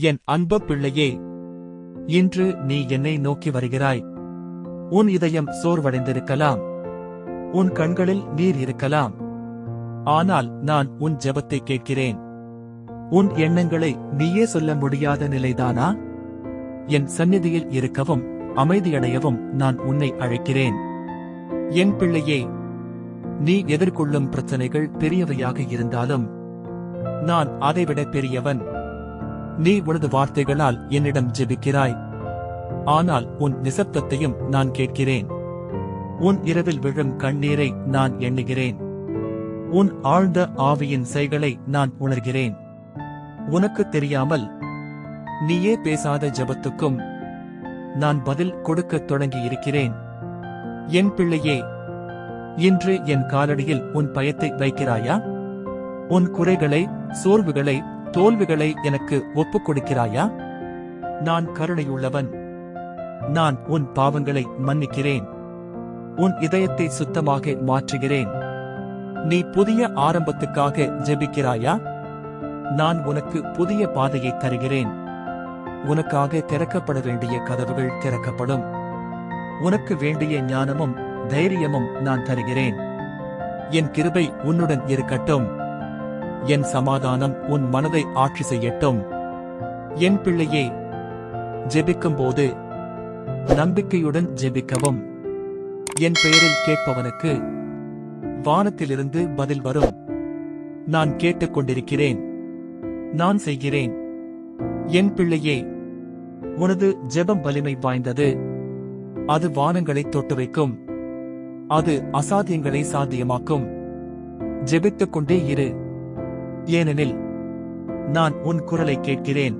என் அன்ப பிள்ளையே இன்று நீ என்னை நோக்கி வருகிறாய். உன் இதயம் சோர்வடைந்திருக்கலாம். உன் கண்களில் நீர் இருக்கலாம். ஆனால் நான் உன் ஜெபத்தை கேட்கிறேன். உன் எண்ணங்களை நீயே சொல்ல முடியாத நிலைதானா? என் சந்நிதியில் இருக்கவும் அமைதியடையவும் நான் உன்னை அழைக்கிறேன். என் பிள்ளையே நீ எதிர்கொள்ளும் பிரச்சனைகள் பெரியவையாக இருந்தாலும் நான் அதைவிட பெரியவன். நீ உனது வார்த்தைகளால் என்னிடம் ஜெபிக்கிறாய். ஆனால் உன் நிசப்தத்தையும் நான் கேட்கிறேன். உன் இரவில் விழும் கண்ணீரை நான் எண்ணுகிறேன். உன் ஆழ்ந்த ஆவியின் செய்களை நான் உணர்கிறேன். உனக்கு தெரியாமல் நீயே பேசாத ஜெபத்துக்கும் நான் பதில் கொடுக்கத் தொடங்கி இருக்கிறேன் என் பிள்ளையே இன்று என் காலடியில் உன் பயத்தை வைக்கிறாயா? உன் குறைகளை சோர்வுகளை தோல்விகளை எனக்கு ஒப்புக் கொடுக்கிறாயா நான் கருணையுள்ளவன். நான் உன் பாவங்களை மன்னிக்கிறேன். உன் இதயத்தை சுத்தமாக மாற்றுகிறேன். நீ புதிய ஆரம்பத்துக்காக ஜெபிக்கிறாயா? நான் உனக்கு புதிய பாதையை தருகிறேன். உனக்காக திறக்கப்பட வேண்டிய கதவுகள் திறக்கப்படும். உனக்கு வேண்டிய ஞானமும் தைரியமும் நான் தருகிறேன். என் கிருபை உன்னுடன் இருக்கட்டும். என் சமாதானம் உன் மனதை ஆட்சி செய்யட்டும். என் பிள்ளையே ஜெபிக்கும்போது நம்பிக்கையுடன் ஜெபிக்கவும். என் பெயரில் கேட்பவனுக்கு வானத்திலிருந்து பதில் வரும். நான் கேட்டுக்கொண்டிருக்கிறேன். நான் செய்கிறேன். என் பிள்ளையே உனது ஜெபம் வலிமை வாய்ந்தது. அது வானங்களை தொட்டு வைக்கும். அது அசாத்தியங்களை சாத்தியமாக்கும். ஜெபித்துக் கொண்டே இரு. ஏனெனில் நான் உன் குரலை கேட்கிறேன்.